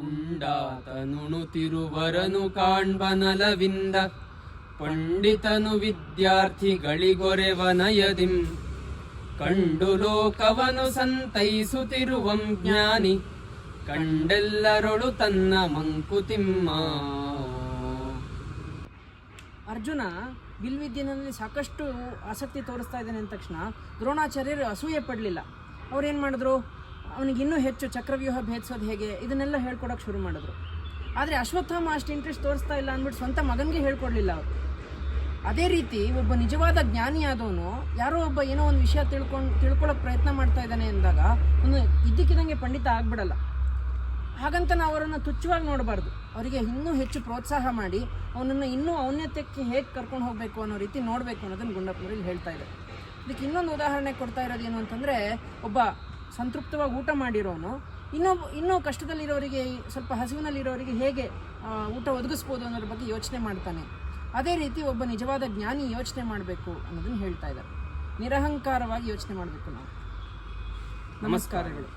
ಉಂಡಾತನುಣುತಿರುವರನು ಕಾಣ್ಬನಲವಿಂದ, ಪಂಡಿತನು ವಿದ್ಯಾರ್ಥಿಗಳಿಗೊರೆವನಯದಿಂ. ಕಂಡು ಲೋಕವನು ಸಂತೈಸುತ್ತಿರುವಂ ಜ್ಞಾನಿ, ಕಂಡೆಲ್ಲರೊಳು ತನ್ನ ಮಂಕುತಿಮ್ಮ. ಅರ್ಜುನ, ಬಿಲ್ವಿದ್ಯೆನಲ್ಲಿ ಸಾಕಷ್ಟು ಆಸಕ್ತಿ ತೋರಿಸ್ತಾ ಇದ್ದಾನೆ ಅಂದ ತಕ್ಷಣ ದ್ರೋಣಾಚಾರ್ಯರು ಅಸೂಯೆ ಪಡಲಿಲ್ಲ. ಅವ್ರೇನು ಮಾಡಿದ್ರು? ಅವನಿಗೆ ಇನ್ನೂ ಹೆಚ್ಚು ಚಕ್ರವ್ಯೂಹ ಭೇದಿಸೋದು ಹೇಗೆ? ಇದನ್ನೆಲ್ಲ ಹೇಳ್ಕೊಡೋಕೆ ಶುರು ಮಾಡಿದ್ರು. ಆದರೆ ಅಶ್ವತ್ಥಾಮ ಅಷ್ಟು ಇಂಟ್ರೆಸ್ಟ್ ತೋರಿಸ್ತಾ ಇಲ್ಲ ಅಂದ್ಬಿಟ್ಟು ಸ್ವಂತ ಮಗನಿಗೆ ಹೇಳ್ಕೊಡ್ಲಿಲ್ಲ ಅವರು. ಅದೇ ರೀತಿ ಒಬ್ಬ ನಿಜವಾದ ಜ್ಞಾನಿ ಆದವನು ಯಾರೋ ಒಬ್ಬ ಏನೋ ಒಂದು ವಿಷಯ ತಿಳ್ಕೊಂಡು ತಿಳ್ಕೊಳ್ಳೋಕೆ ಪ್ರಯತ್ನ ಮಾಡ್ತಾ ಇದ್ದಾನೆ ಅಂದಾಗ ಒಂದು ಇದ್ದಕ್ಕಿದ್ದಂಗೆ ಪಂಡಿತ ಆಗ್ಬಿಡಲ್ಲ. ಹಾಗಂತ ನಾವು ಅವರನ್ನು ತುಚ್ಛವಾಗಿ ನೋಡಬಾರ್ದು. ಅವರಿಗೆ ಇನ್ನೂ ಹೆಚ್ಚು ಪ್ರೋತ್ಸಾಹ ಮಾಡಿ ಅವನನ್ನು ಇನ್ನೂ ಔನ್ನತ್ಯಕ್ಕೆ ಹೇಗೆ ಕರ್ಕೊಂಡು ಹೋಗಬೇಕು ಅನ್ನೋ ರೀತಿ ನೋಡಬೇಕು ಅನ್ನೋದನ್ನು ಗುಂಡಪ್ಪನವ್ರು ಹೇಳ್ತಾ ಇದ್ದಾರೆ. ಇದಕ್ಕೆ ಇನ್ನೊಂದು ಉದಾಹರಣೆ ಕೊಡ್ತಾ ಇರೋದು ಏನು ಅಂತಂದರೆ, ಒಬ್ಬ ಸಂತೃಪ್ತವಾಗಿ ಊಟ ಮಾಡಿರೋನು. ಇನ್ನೊಬ್ಬ ಇನ್ನೂ ಕಷ್ಟದಲ್ಲಿರೋರಿಗೆ, ಸ್ವಲ್ಪ ಹಸಿವಿನಲ್ಲಿರೋರಿಗೆ ಹೇಗೆ ಊಟ ಒದಗಿಸ್ಬೋದು ಅನ್ನೋದ್ರ ಬಗ್ಗೆ ಯೋಚನೆ ಮಾಡ್ತಾನೆ. ಅದೇ ರೀತಿ ಒಬ್ಬ ನಿಜವಾದ ಜ್ಞಾನಿ ಯೋಚನೆ ಮಾಡಬೇಕು ಅನ್ನೋದನ್ನು ಹೇಳ್ತಾ ಇದ್ದಾರೆ. ನಿರಹಂಕಾರವಾಗಿ ಯೋಚನೆ ಮಾಡಬೇಕು ನಾವು. ನಮಸ್ಕಾರಗಳು.